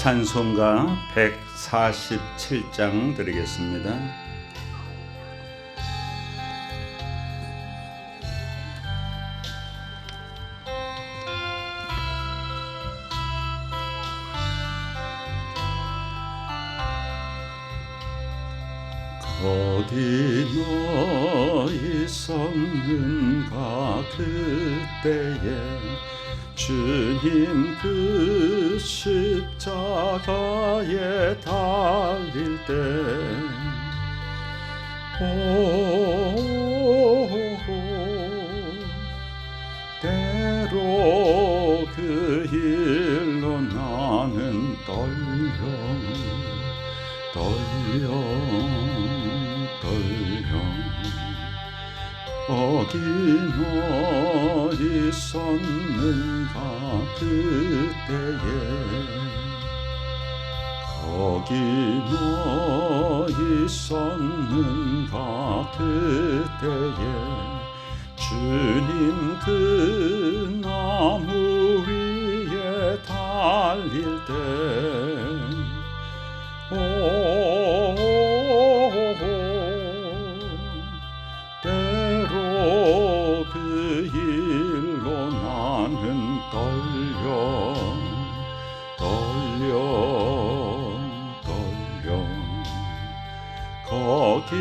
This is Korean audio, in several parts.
찬송가 147장 드리겠습니다. 어디 너희 섰는가 그때에 주님 그 십자가에 달릴 때 오, 때로 그 일로 나는 떨려 떨려 어디 너희 섰는가 그때에 거기 너희 섰는가 그때에 주님 그 나무 위에 달릴 때 오, 기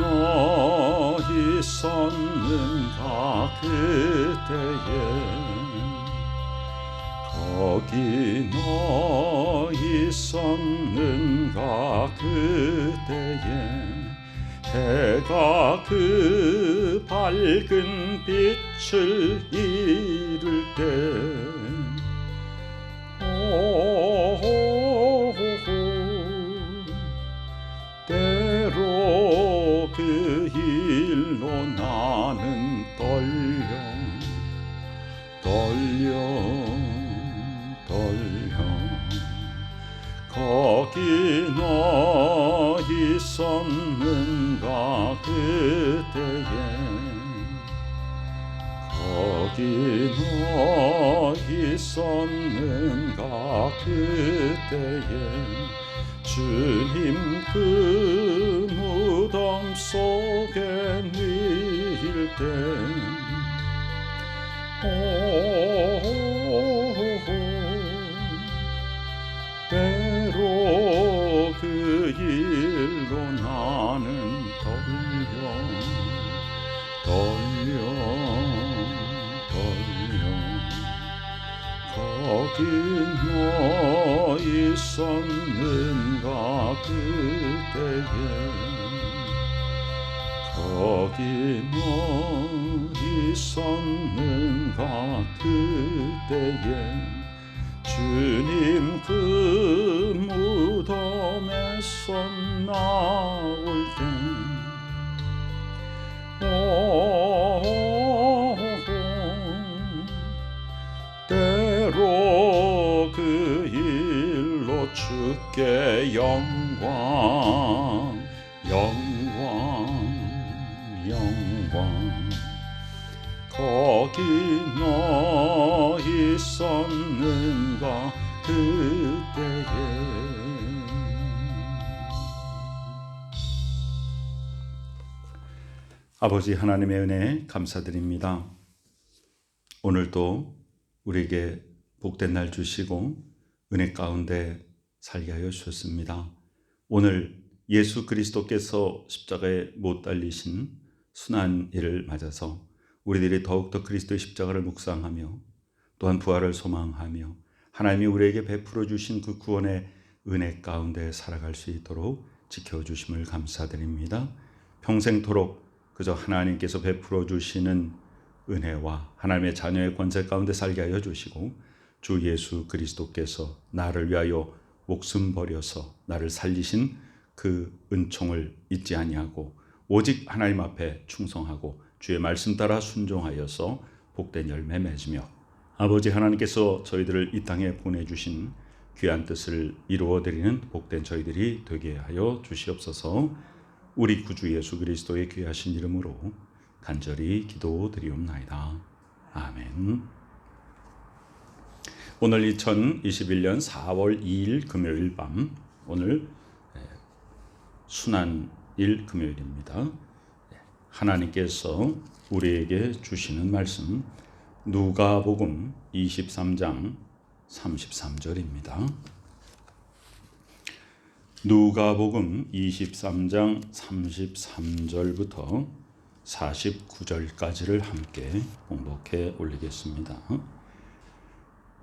너희 섰는가 그때에 거기 너희 섰는가 그때에 해가 그 밝은 빛을 잃을 때 거기 너희 섰는가? 그때에 주님 그 무덤 속에 누일 때 오, 때로 그 일로 나는 거기 너희 섰는가 그때에 거기 너희 섰는가 그때에 주님 그 무덤에서 나 주께 영광 영광 영광 거기 너희 섰는가 그때에 아버지 하나님의 은혜 감사드립니다. 오늘도 우리에게 복된 날 주시고 은혜 가운데 살게 하여 주셨습니다. 오늘 예수 그리스도께서 십자가에 못 달리신 순환 일을 맞아서 우리들이 더욱더 그리스도의 십자가를 묵상하며 또한 부활을 소망하며 하나님이 우리에게 베풀어 주신 그 구원의 은혜 가운데 살아갈 수 있도록 지켜 주심을 감사드립니다. 평생토록 그저 하나님께서 베풀어 주시는 은혜와 하나님의 자녀의 권세 가운데 살게 하여 주시고 주 예수 그리스도께서 나를 위하여 목숨 버려서 나를 살리신 그 은총을 잊지 아니하고 오직 하나님 앞에 충성하고 주의 말씀 따라 순종하여서 복된 열매 맺으며 아버지 하나님께서 저희들을 이 땅에 보내주신 귀한 뜻을 이루어 드리는 복된 저희들이 되게 하여 주시옵소서. 우리 구주 예수 그리스도의 귀하신 이름으로 간절히 기도드리옵나이다. 아멘. 오늘 2021년 4월 2일 금요일 밤 오늘 예, 순환일 금요일입니다. 예, 하나님께서 우리에게 주시는 말씀 누가복음 23장 33절입니다. 누가복음 23장 33절부터 49절까지를 함께 봉독해 올리겠습니다.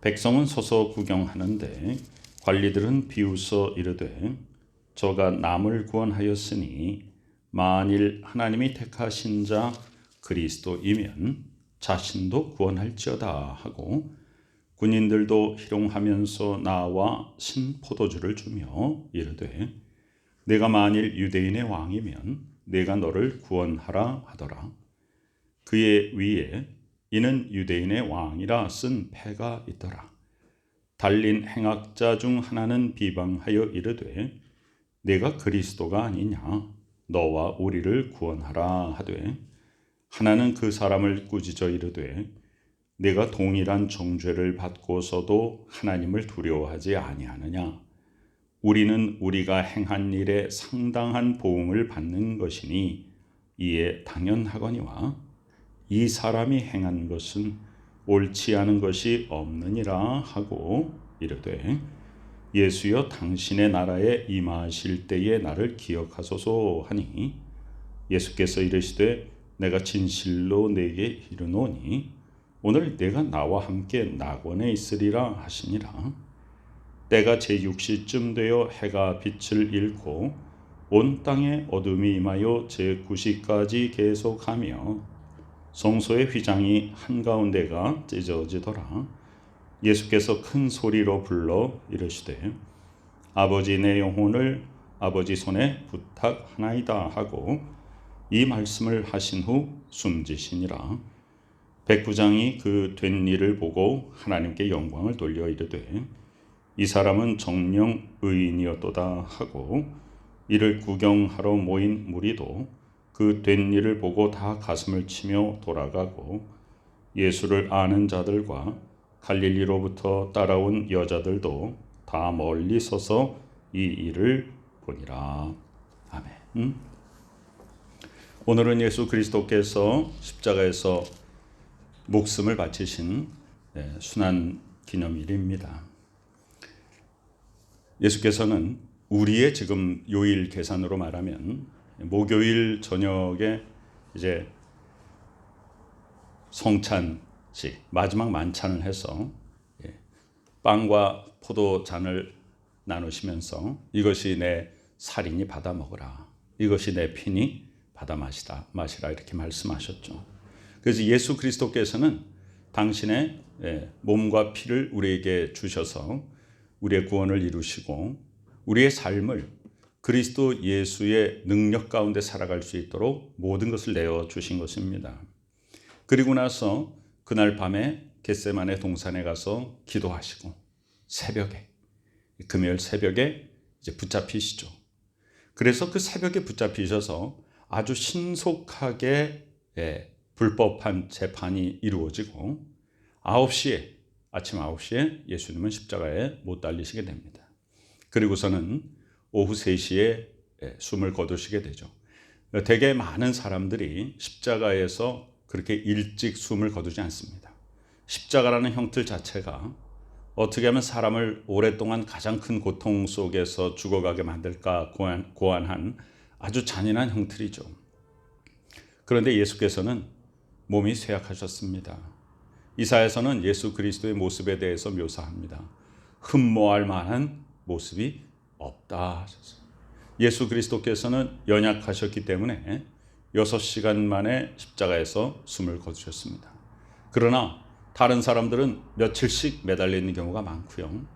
백성은 서서 구경하는데 관리들은 비웃어 이르되 저가 남을 구원하였으니 만일 하나님이 택하신 자 그리스도이면 자신도 구원할지어다 하고 군인들도 희롱하면서 나와 신 포도주를 주며 이르되 내가 만일 유대인의 왕이면 내가 너를 구원하라 하더라. 그의 위에 이는 유대인의 왕이라 쓴 패가 있더라. 달린 행악자 중 하나는 비방하여 이르되 내가 그리스도가 아니냐 너와 우리를 구원하라 하되 하나는 그 사람을 꾸짖어 이르되 내가 동일한 정죄를 받고서도 하나님을 두려워하지 아니하느냐 우리는 우리가 행한 일에 상당한 보응을 받는 것이니 이에 당연하거니와 이 사람이 행한 것은 옳지 않은 것이 없느니라 하고 이르되 예수여 당신의 나라에 임하실 때에 나를 기억하소서 하니 예수께서 이르시되 내가 진실로 내게 이르노니 오늘 내가 나와 함께 낙원에 있으리라 하시니라. 때가 제6시쯤 되어 해가 빛을 잃고 온 땅에 어둠이 임하여 제9시까지 계속하며 성소의 휘장이 한가운데가 찢어지더라. 예수께서 큰 소리로 불러 이르시되 아버지 내 영혼을 아버지 손에 부탁하나이다 하고 이 말씀을 하신 후 숨지시니라. 백부장이 그 된 일을 보고 하나님께 영광을 돌려 이르되 이 사람은 정령 의인이었도다 하고 이를 구경하러 모인 무리도 그 된 일을 보고 다 가슴을 치며 돌아가고 예수를 아는 자들과 갈릴리로부터 따라온 여자들도 다 멀리 서서 이 일을 보니라. 아멘. 음? 오늘은 예수 그리스도께서 십자가에서 목숨을 바치신 네, 순환 기념일입니다. 예수께서는 우리의 지금 요일 계산으로 말하면 목요일 저녁에 이제 성찬식 마지막 만찬을 해서 예, 빵과 포도 잔을 나누시면서 이것이 내 살이니 받아 먹으라. 이것이 내 피니 받아 마시다 마시라 이렇게 말씀하셨죠. 그래서 예수 그리스도께서는 당신의 예, 몸과 피를 우리에게 주셔서 우리의 구원을 이루시고 우리의 삶을 그리스도 예수의 능력 가운데 살아갈 수 있도록 모든 것을 내어 주신 것입니다. 그리고 나서 그날 밤에 겟세만의 동산에 가서 기도하시고 새벽에 금요일 새벽에 이제 붙잡히시죠. 그래서 그 새벽에 붙잡히셔서 아주 신속하게 예, 불법한 재판이 이루어지고 9시에 아침 9시에 예수님은 십자가에 못 달리시게 됩니다. 그리고서는 오후 3시에 예, 숨을 거두시게 되죠. 되게 많은 사람들이 십자가에서 그렇게 일찍 숨을 거두지 않습니다. 십자가라는 형틀 자체가 어떻게 하면 사람을 오랫동안 가장 큰 고통 속에서 죽어가게 만들까 고안, 고안한 아주 잔인한 형틀이죠. 그런데 예수께서는 몸이 쇠약하셨습니다. 이사에서는 예수 그리스도의 모습에 대해서 묘사합니다. 흠모할 만한 모습이 없다 하셨어요. 예수 그리스도께서는 연약하셨기 때문에 6시간 만에 십자가에서 숨을 거두셨습니다. 그러나 다른 사람들은 며칠씩 매달려 있는 경우가 많고요.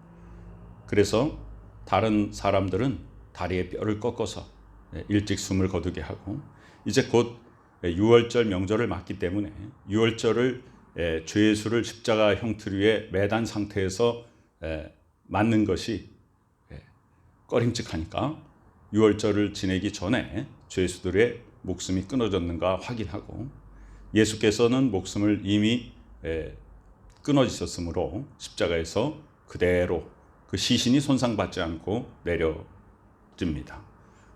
그래서 다른 사람들은 다리에 뼈를 꺾어서 예, 일찍 숨을 거두게 하고 이제 곧 유월절 명절을 맞기 때문에 유월절을 예, 죄수를 십자가 형틀 위에 매단 상태에서 예, 맞는 것이 예, 꺼림칙하니까 유월절을 지내기 전에 죄수들의 목숨이 끊어졌는가 확인하고 예수께서는 목숨을 이미 예, 끊어지셨으므로 십자가에서 그대로 그 시신이 손상받지 않고 내려집니다.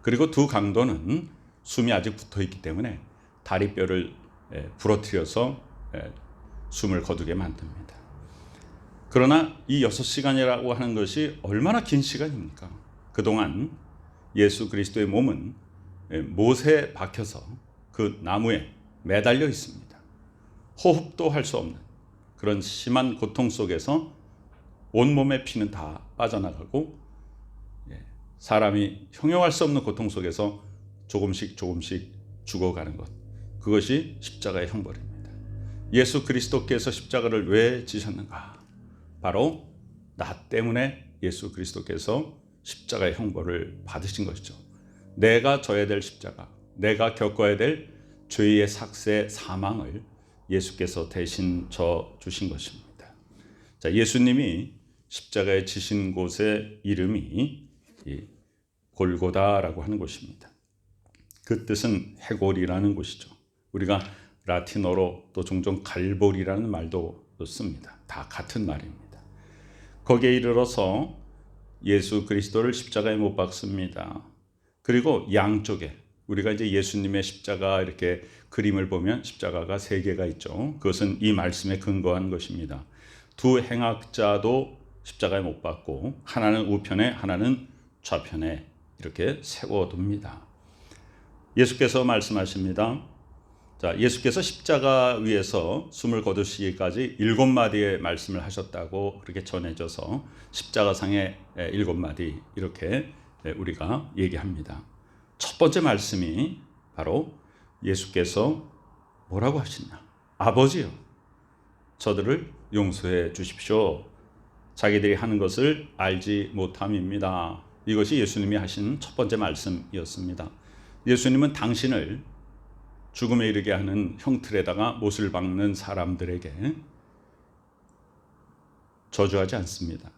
그리고 두 강도는 숨이 아직 붙어 있기 때문에 다리뼈를 예, 부러뜨려서 예, 숨을 거두게 만듭니다. 그러나 이 여섯 시간이라고 하는 것이 얼마나 긴 시간입니까? 그동안 예수 그리스도의 몸은 예, 못에 박혀서 그 나무에 매달려 있습니다. 호흡도 할 수 없는 그런 심한 고통 속에서 온몸의 피는 다 빠져나가고 예, 사람이 형용할 수 없는 고통 속에서 조금씩 조금씩 죽어가는 것 그것이 십자가의 형벌입니다. 예수 그리스도께서 십자가를 왜 지셨는가? 바로 나 때문에 예수 그리스도께서 십자가의 형벌을 받으신 것이죠. 내가 져야 될 십자가, 내가 겪어야 될 죄의 삭세 사망을 예수께서 대신 져 주신 것입니다. 자, 예수님이 십자가에 지신 곳의 이름이 골고다라고 하는 곳입니다. 그 뜻은 해골이라는 곳이죠. 우리가 라틴어로 또 종종 갈볼이라는 말도 씁니다. 다 같은 말입니다. 거기에 이르러서 예수 그리스도를 십자가에 못 박습니다. 그리고 양쪽에 우리가 이제 예수님의 십자가 이렇게 그림을 보면 십자가가 세 개가 있죠. 그것은 이 말씀에 근거한 것입니다. 두 행악자도 십자가에 못 박고 하나는 우편에 하나는 좌편에 이렇게 세워둡니다. 예수께서 말씀하십니다. 자, 예수께서 십자가 위에서 숨을 거두시기까지 일곱 마디의 말씀을 하셨다고 그렇게 전해져서 십자가상의 일곱 마디 이렇게 우리가 얘기합니다. 첫 번째 말씀이 바로 예수께서 뭐라고 하시냐? 아버지요. 저들을 용서해 주십시오. 자기들이 하는 것을 알지 못함입니다. 이것이 예수님이 하신 첫 번째 말씀이었습니다. 예수님은 당신을 죽음에 이르게 하는 형틀에다가 못을 박는 사람들에게 저주하지 않습니다.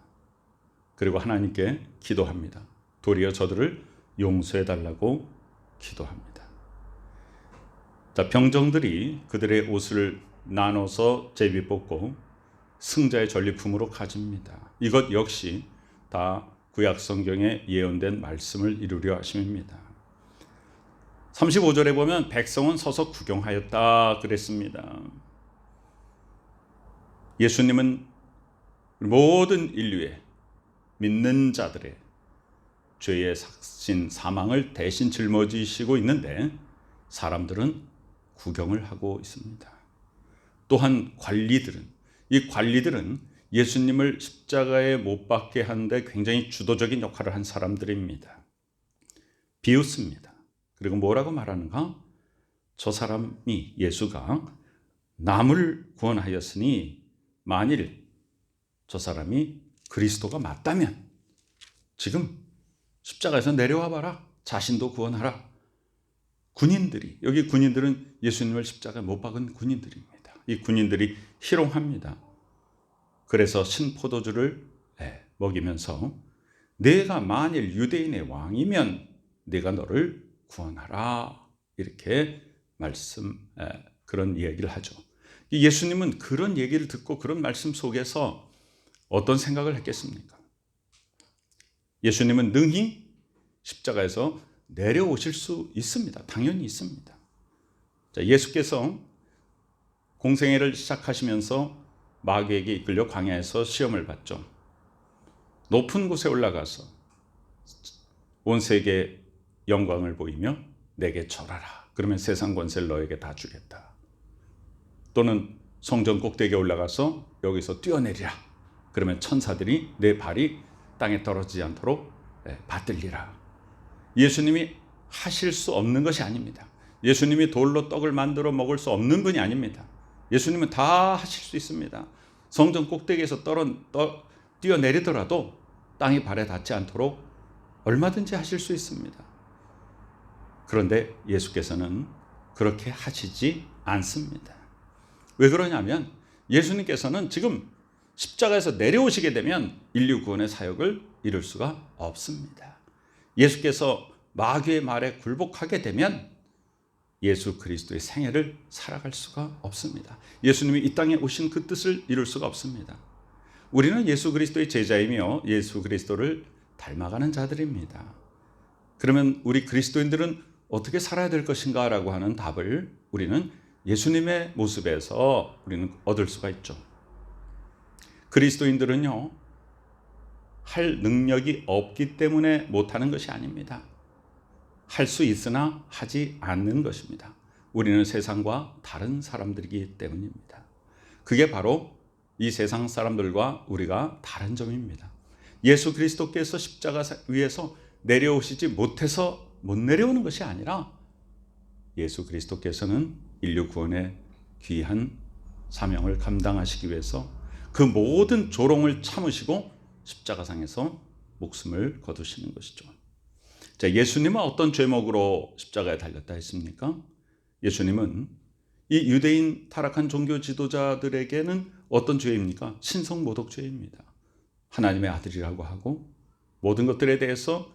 그리고 하나님께 기도합니다. 도리어 저들을 용서해 달라고 기도합니다. 자, 병정들이 그들의 옷을 나눠서 제비 뽑고 승자의 전리품으로 가집니다. 이것 역시 다 구약 성경에 예언된 말씀을 이루려 하심입니다. 35절에 보면 백성은 서서 구경하였다 그랬습니다. 예수님은 모든 인류의 믿는 자들의 죄의 삭신 사망을 대신 짊어지시고 있는데 사람들은 구경을 하고 있습니다. 또한 관리들은 이 관리들은 예수님을 십자가에 못 박게 하는데 굉장히 주도적인 역할을 한 사람들입니다. 비웃습니다. 그리고 뭐라고 말하는가? 저 사람이 예수가 남을 구원하였으니 만일 저 사람이 그리스도가 맞다면 지금 십자가에서 내려와 봐라. 자신도 구원하라. 군인들이 여기 군인들은 예수님을 십자가에 못 박은 군인들입니다. 이 군인들이 희롱합니다. 그래서 신포도주를 예, 먹이면서 내가 만일 유대인의 왕이면 내가 너를 구원하라 이렇게 말씀 예, 그런 이야기를 하죠. 예수님은 그런 얘기를 듣고 그런 말씀 속에서 어떤 생각을 했겠습니까? 예수님은 능히 십자가에서 내려오실 수 있습니다. 당연히 있습니다. 자, 예수께서 공생애를 시작하시면서 마귀에게 이끌려 광야에서 시험을 받죠. 높은 곳에 올라가서 온 세계 영광을 보이며 내게 절하라. 그러면 세상 권세를 너에게 다 주겠다. 또는 성전 꼭대기에 올라가서 여기서 뛰어내리라. 그러면 천사들이 내 발이 땅에 떨어지지 않도록 예, 받들리라. 예수님이 하실 수 없는 것이 아닙니다. 예수님이 돌로 떡을 만들어 먹을 수 없는 분이 아닙니다. 예수님은 다 하실 수 있습니다. 성전 꼭대기에서 떨어, 떠, 뛰어내리더라도 땅이 발에 닿지 않도록 얼마든지 하실 수 있습니다. 그런데 예수께서는 그렇게 하시지 않습니다. 왜 그러냐면 예수님께서는 지금 십자가에서 내려오시게 되면 인류 구원의 사역을 이룰 수가 없습니다. 예수께서 마귀의 말에 굴복하게 되면 예수 그리스도의 생애를 살아갈 수가 없습니다. 예수님이 이 땅에 오신 그 뜻을 이룰 수가 없습니다. 우리는 예수 그리스도의 제자이며 예수 그리스도를 닮아가는 자들입니다. 그러면 우리 그리스도인들은 어떻게 살아야 될 것인가라고 하는 답을 우리는 예수님의 모습에서 우리는 얻을 수가 있죠. 그리스도인들은요, 할 능력이 없기 때문에 못하는 것이 아닙니다. 할 수 있으나 하지 않는 것입니다. 우리는 세상과 다른 사람들이기 때문입니다. 그게 바로 이 세상 사람들과 우리가 다른 점입니다. 예수 그리스도께서 십자가 위에서 내려오시지 못해서 못 내려오는 것이 아니라 예수 그리스도께서는 인류 구원의 귀한 사명을 감당하시기 위해서 그 모든 조롱을 참으시고 십자가상에서 목숨을 거두시는 것이죠. 자, 예수님은 어떤 죄목으로 십자가에 달렸다 했습니까? 예수님은 이 유대인 타락한 종교 지도자들에게는 어떤 죄입니까? 신성 모독죄입니다. 하나님의 아들이라고 하고 모든 것들에 대해서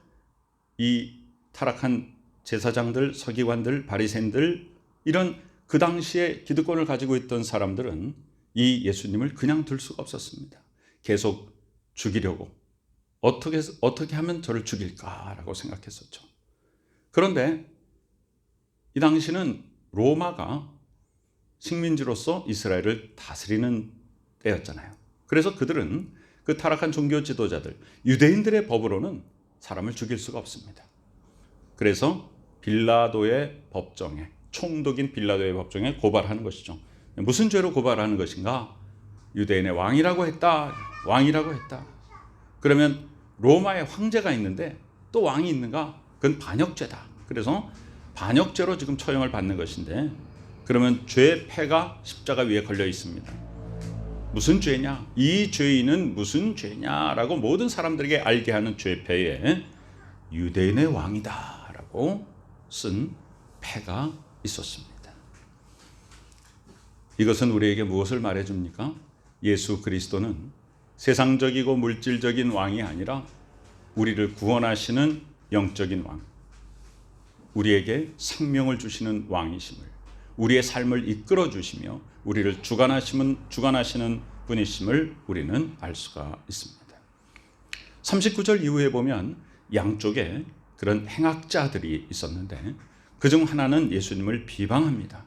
이 타락한 제사장들, 서기관들, 바리새인들 이런 그 당시에 기득권을 가지고 있던 사람들은 이 예수님을 그냥 둘 수가 없었습니다. 계속 죽이려고 어떻게 어떻게 하면 저를 죽일까라고 생각했었죠. 그런데 이 당시는 로마가 식민지로서 이스라엘을 다스리는 때였잖아요. 그래서 그들은 그 타락한 종교 지도자들 유대인들의 법으로는 사람을 죽일 수가 없습니다. 그래서 빌라도의 법정에 총독인 빌라도의 법정에 고발하는 것이죠. 무슨 죄로 고발하는 것인가? 유대인의 왕이라고 했다. 왕이라고 했다. 그러면 로마의 황제가 있는데 또 왕이 있는가? 그건 반역죄다. 그래서 반역죄로 지금 처형을 받는 것인데 그러면 죄 패가 십자가 위에 걸려 있습니다. 무슨 죄냐? 이 죄인은 무슨 죄냐라고 모든 사람들에게 알게 하는 죄패에 유대인의 왕이다 라고 쓴 패가 있었습니다. 이것은 우리에게 무엇을 말해 줍니까? 예수 그리스도는 세상적이고 물질적인 왕이 아니라 우리를 구원하시는 영적인 왕, 우리에게 생명을 주시는 왕이심을, 우리의 삶을 이끌어 주시며 우리를 주관하시는 주관하시는 분이심을 우리는 알 수가 있습니다. 39절 이후에 보면 양쪽에 그런 행악자들이 있었는데 그 중 하나는 예수님을 비방합니다.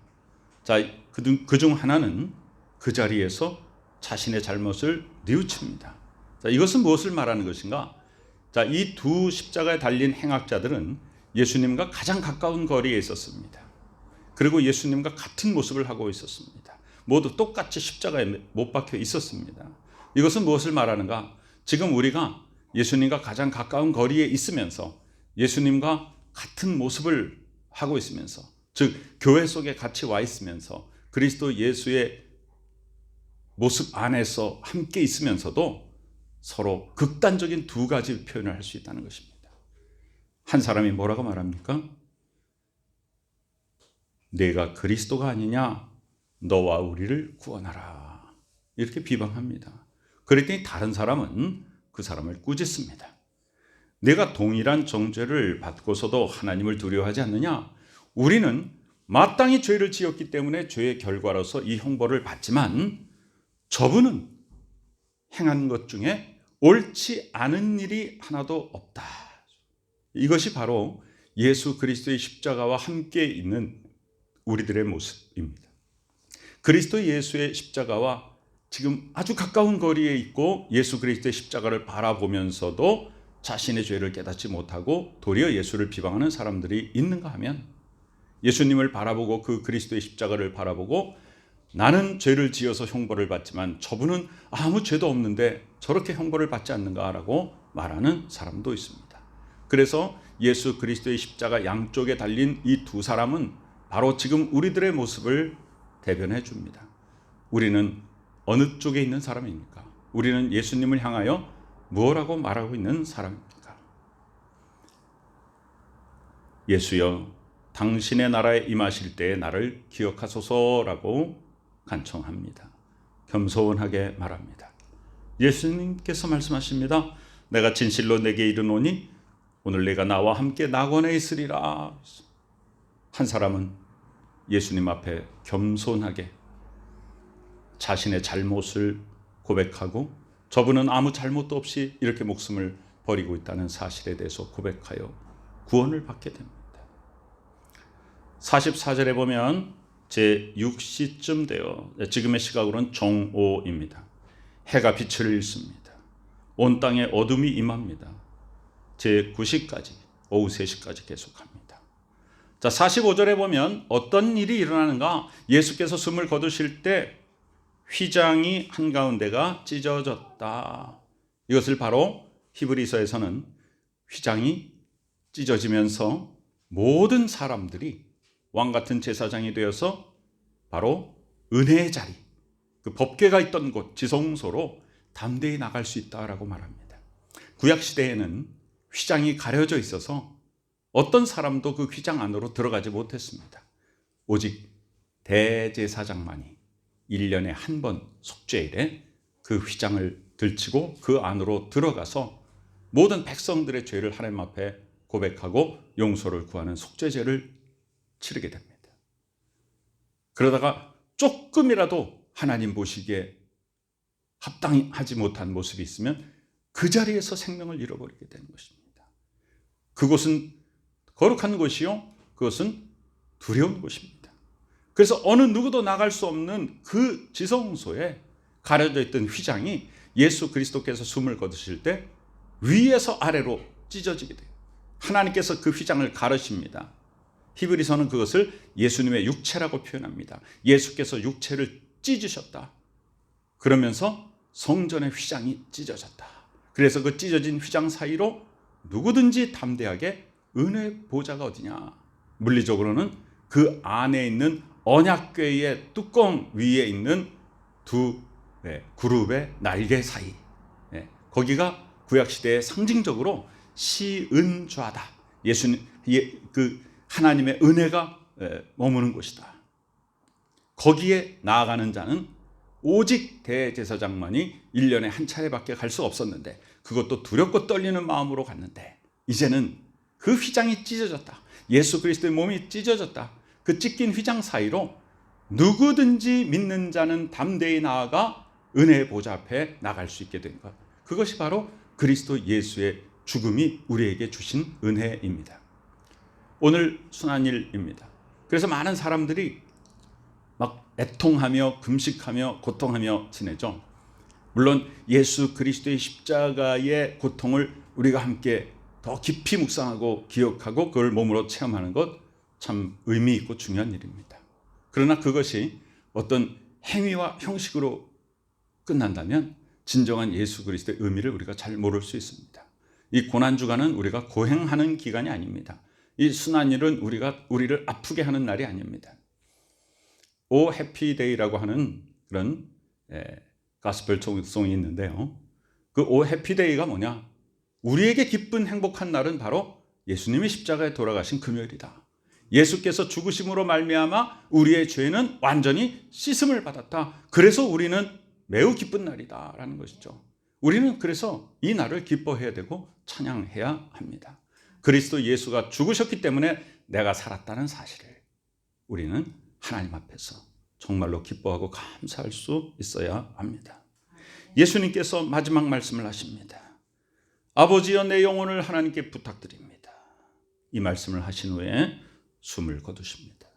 자, 그 중 하나는 그 자리에서 자신의 잘못을 뉘우칩니다. 자, 이것은 무엇을 말하는 것인가? 자, 이 두 십자가에 달린 행악자들은 예수님과 가장 가까운 거리에 있었습니다. 그리고 예수님과 같은 모습을 하고 있었습니다. 모두 똑같이 십자가에 못 박혀 있었습니다. 이것은 무엇을 말하는가? 지금 우리가 예수님과 가장 가까운 거리에 있으면서 예수님과 같은 모습을 하고 있으면서 즉 교회 속에 같이 와 있으면서 그리스도 예수의 모습 안에서 함께 있으면서도 서로 극단적인 두 가지 표현을 할 수 있다는 것입니다. 한 사람이 뭐라고 말합니까? 내가 그리스도가 아니냐? 너와 우리를 구원하라. 이렇게 비방합니다. 그랬더니 다른 사람은 그 사람을 꾸짖습니다. 내가 동일한 정죄를 받고서도 하나님을 두려워하지 않느냐? 우리는 마땅히 죄를 지었기 때문에 죄의 결과로서 이 형벌을 받지만 저분은 행한 것 중에 옳지 않은 일이 하나도 없다. 이것이 바로 예수 그리스도의 십자가와 함께 있는 우리들의 모습입니다. 그리스도 예수의 십자가와 지금 아주 가까운 거리에 있고 예수 그리스도의 십자가를 바라보면서도 자신의 죄를 깨닫지 못하고 도리어 예수를 비방하는 사람들이 있는가 하면 예수님을 바라보고 그 그리스도의 십자가를 바라보고 나는 죄를 지어서 형벌을 받지만 저분은 아무 죄도 없는데 저렇게 형벌을 받지 않는가라고 말하는 사람도 있습니다. 그래서 예수 그리스도의 십자가 양쪽에 달린 이 두 사람은 바로 지금 우리들의 모습을 대변해 줍니다. 우리는 어느 쪽에 있는 사람입니까? 우리는 예수님을 향하여 무엇라고 말하고 있는 사람입니까? 예수여 당신의 나라에 임하실 때에 나를 기억하소서라고 간청합니다. 겸손하게 말합니다. 예수님께서 말씀하십니다. 내가 진실로 내게 이르노니 오늘 내가 나와 함께 낙원에 있으리라. 한 사람은 예수님 앞에 겸손하게 자신의 잘못을 고백하고 저분은 아무 잘못도 없이 이렇게 목숨을 버리고 있다는 사실에 대해서 고백하여 구원을 받게 됩니다. 44절에 보면 제 6시쯤 되어 지금의 시각으로는 정오입니다. 해가 빛을 잃습니다. 온 땅에 어둠이 임합니다. 제 9시까지 오후 3시까지 계속합니다. 자, 45절에 보면 어떤 일이 일어나는가? 예수께서 숨을 거두실 때 휘장이 한가운데가 찢어졌다. 이것을 바로 히브리서에서는 휘장이 찢어지면서 모든 사람들이 왕 같은 제사장이 되어서 바로 은혜의 자리, 그 법궤가 있던 곳 지성소로 담대히 나갈 수 있다라고 말합니다. 구약 시대에는 휘장이 가려져 있어서 어떤 사람도 그 휘장 안으로 들어가지 못했습니다. 오직 대제사장만이 1년에 한 번 속죄일에 그 휘장을 들치고 그 안으로 들어가서 모든 백성들의 죄를 하나님 앞에 고백하고 용서를 구하는 속죄제를 치르게 됩니다. 그러다가 조금이라도 하나님 보시기에 합당하지 못한 모습이 있으면 그 자리에서 생명을 잃어버리게 되는 것입니다. 그곳은 거룩한 곳이요. 그것은 두려운 곳입니다. 그래서 어느 누구도 나갈 수 없는 그 지성소에 가려져 있던 휘장이 예수 그리스도께서 숨을 거두실 때 위에서 아래로 찢어지게 돼요. 하나님께서 그 휘장을 가르십니다. 히브리서는 그것을 예수님의 육체라고 표현합니다. 예수께서 육체를 찢으셨다. 그러면서 성전의 휘장이 찢어졌다. 그래서 그 찢어진 휘장 사이로 누구든지 담대하게 은혜 보좌가 어디냐? 물리적으로는 그 안에 있는 언약궤의 뚜껑 위에 있는 두 네, 그룹의 날개 사이. 네, 거기가 구약 시대에 상징적으로 시은좌다. 예수님 예, 그 하나님의 은혜가 머무는 곳이다. 거기에 나아가는 자는 오직 대제사장만이 1년에 한 차례밖에 갈 수 없었는데 그것도 두렵고 떨리는 마음으로 갔는데 이제는 그 휘장이 찢어졌다. 예수 그리스도의 몸이 찢어졌다. 그 찢긴 휘장 사이로 누구든지 믿는 자는 담대히 나아가 은혜의 보좌 앞에 나갈 수 있게 된 것. 그것이 바로 그리스도 예수의 죽음이 우리에게 주신 은혜입니다. 오늘 순환일입니다. 그래서 많은 사람들이 막 애통하며 금식하며 고통하며 지내죠. 물론 예수 그리스도의 십자가의 고통을 우리가 함께 더 깊이 묵상하고 기억하고 그걸 몸으로 체험하는 것 참 의미 있고 중요한 일입니다. 그러나 그것이 어떤 행위와 형식으로 끝난다면 진정한 예수 그리스도의 의미를 우리가 잘 모를 수 있습니다. 이 고난 주간은 우리가 고행하는 기간이 아닙니다. 이 순환일은 우리가 우리를 아프게 하는 날이 아닙니다. 오 해피데이라고 하는 그런 예, 가스펠 송이 있는데요. 그 오 해피데이가 뭐냐? 우리에게 기쁜 행복한 날은 바로 예수님이 십자가에 돌아가신 금요일이다. 예수께서 죽으심으로 말미암아 우리의 죄는 완전히 씻음을 받았다. 그래서 우리는 매우 기쁜 날이다라는 것이죠. 우리는 그래서 이 날을 기뻐해야 되고 찬양해야 합니다. 그리스도 예수가 죽으셨기 때문에 내가 살았다는 사실을 우리는 하나님 앞에서 정말로 기뻐하고 감사할 수 있어야 합니다. 예수님께서 마지막 말씀을 하십니다. 아버지여 내 영혼을 하나님께 부탁드립니다. 이 말씀을 하신 후에 숨을 거두십니다.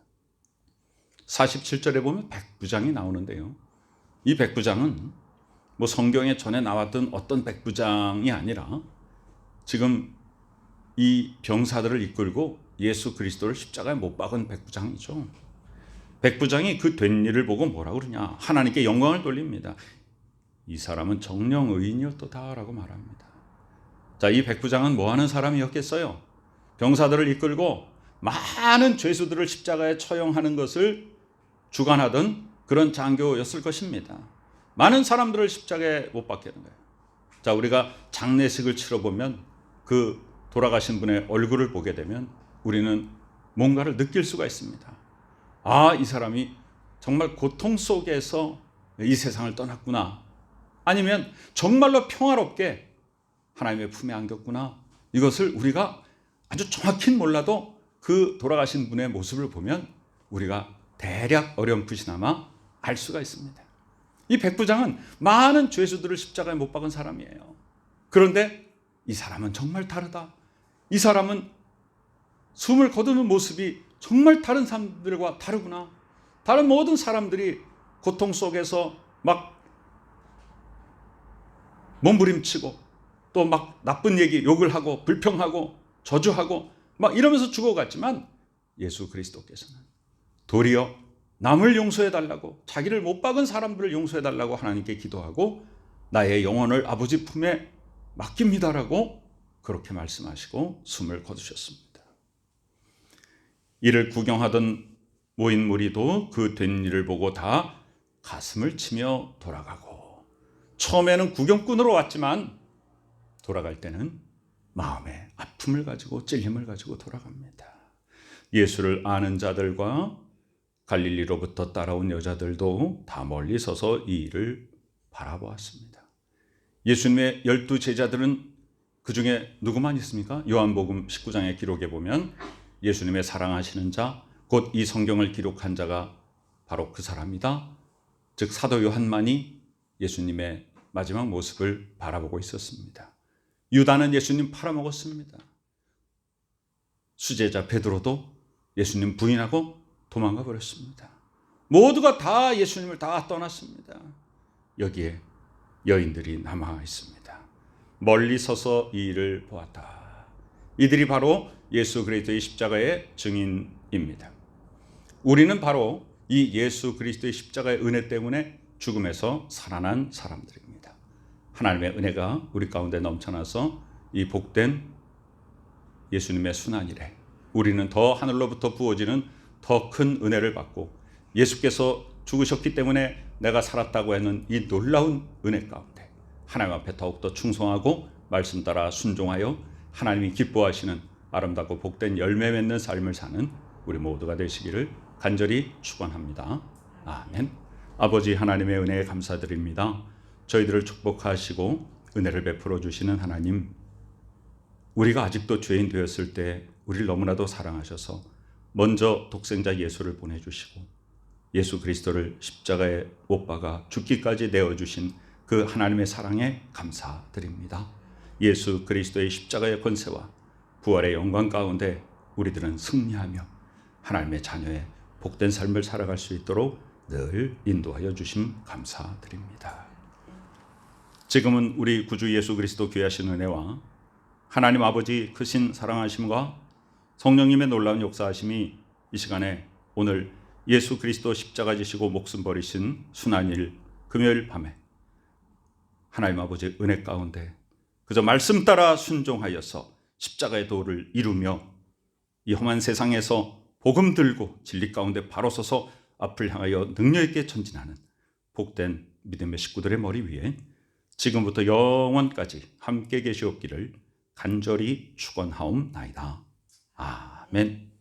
47절에 보면 백부장이 나오는데요. 이 백부장은 뭐 성경에 전에 나왔던 어떤 백부장이 아니라 지금 이 병사들을 이끌고 예수 그리스도를 십자가에 못 박은 백부장이죠. 백부장이 그 된 일을 보고 뭐라 그러냐? 하나님께 영광을 돌립니다. 이 사람은 정령 의인이었도다라고 말합니다. 자, 이 백부장은 뭐 하는 사람이었겠어요? 병사들을 이끌고 많은 죄수들을 십자가에 처형하는 것을 주관하던 그런 장교였을 것입니다. 많은 사람들을 십자가에 못 박게 하는 거예요. 자, 우리가 장례식을 치러 보면 그 돌아가신 분의 얼굴을 보게 되면 우리는 뭔가를 느낄 수가 있습니다. 아, 이 사람이 정말 고통 속에서 이 세상을 떠났구나. 아니면 정말로 평화롭게 하나님의 품에 안겼구나. 이것을 우리가 아주 정확히는 몰라도 그 돌아가신 분의 모습을 보면 우리가 대략 어렴풋이나마 알 수가 있습니다. 이 백부장은 많은 죄수들을 십자가에 못 박은 사람이에요. 그런데 이 사람은 정말 다르다. 이 사람은 숨을 거두는 모습이 정말 다른 사람들과 다르구나. 다른 모든 사람들이 고통 속에서 막 몸부림치고 또 막 나쁜 얘기 욕을 하고 불평하고 저주하고 막 이러면서 죽어갔지만 예수 그리스도께서는 도리어 남을 용서해 달라고 자기를 못 박은 사람들을 용서해 달라고 하나님께 기도하고 나의 영혼을 아버지 품에 맡깁니다라고 그렇게 말씀하시고 숨을 거두셨습니다. 이를 구경하던 모인 무리도 그 된 일을 보고 다 가슴을 치며 돌아가고 처음에는 구경꾼으로 왔지만 돌아갈 때는 마음의 아픔을 가지고 찔림을 가지고 돌아갑니다. 예수를 아는 자들과 갈릴리로부터 따라온 여자들도 다 멀리 서서 이 일을 바라보았습니다. 예수님의 열두 제자들은 그 중에 누구만 있습니까? 요한복음 19장의 기록에 보면 예수님의 사랑하시는 자, 곧 이 성경을 기록한 자가 바로 그 사람이다. 즉 사도 요한만이 예수님의 마지막 모습을 바라보고 있었습니다. 유다는 예수님 팔아먹었습니다. 수제자 베드로도 예수님 부인하고 도망가 버렸습니다. 모두가 다 예수님을 다 떠났습니다. 여기에 여인들이 남아 있습니다. 멀리 서서 이 일을 보았다. 이들이 바로 예수 그리스도의 십자가의 증인입니다. 우리는 바로 이 예수 그리스도의 십자가의 은혜 때문에 죽음에서 살아난 사람들입니다. 하나님의 은혜가 우리 가운데 넘쳐나서 이 복된 예수님의 순환이래. 우리는 더 하늘로부터 부어지는 더 큰 은혜를 받고 예수께서 죽으셨기 때문에 내가 살았다고 하는 이 놀라운 은혜 가운데 하나님 앞에 더욱더 충성하고 말씀 따라 순종하여 하나님이 기뻐하시는 아름답고 복된 열매 맺는 삶을 사는 우리 모두가 되시기를 간절히 축원합니다. 아멘. 아버지 하나님의 은혜에 감사드립니다. 저희들을 축복하시고 은혜를 베풀어 주시는 하나님. 우리가 아직도 죄인 되었을 때 우리를 너무나도 사랑하셔서 먼저 독생자 예수를 보내 주시고 예수 그리스도를 십자가에 못 박아 죽기까지 내어 주신 그 하나님의 사랑에 감사드립니다. 예수 그리스도의 십자가의 권세와 부활의 영광 가운데 우리들은 승리하며 하나님의 자녀의 복된 삶을 살아갈 수 있도록 늘 인도하여 주심 감사드립니다. 지금은 우리 구주 예수 그리스도 귀하신 은혜와 하나님 아버지 크신 사랑하심과 성령님의 놀라운 역사하심이 이 시간에 오늘 예수 그리스도 십자가 지시고 목숨 버리신 순환일 금요일 밤에 하나님 아버지 은혜 가운데 그저 말씀 따라 순종하여서 십자가의 도를 이루며 이 험한 세상에서 복음 들고 진리 가운데 바로 서서 앞을 향하여 능력 있게 전진하는 복된 믿음의 식구들의 머리 위에 지금부터 영원까지 함께 계시옵기를 간절히 축원하옵나이다. 아멘.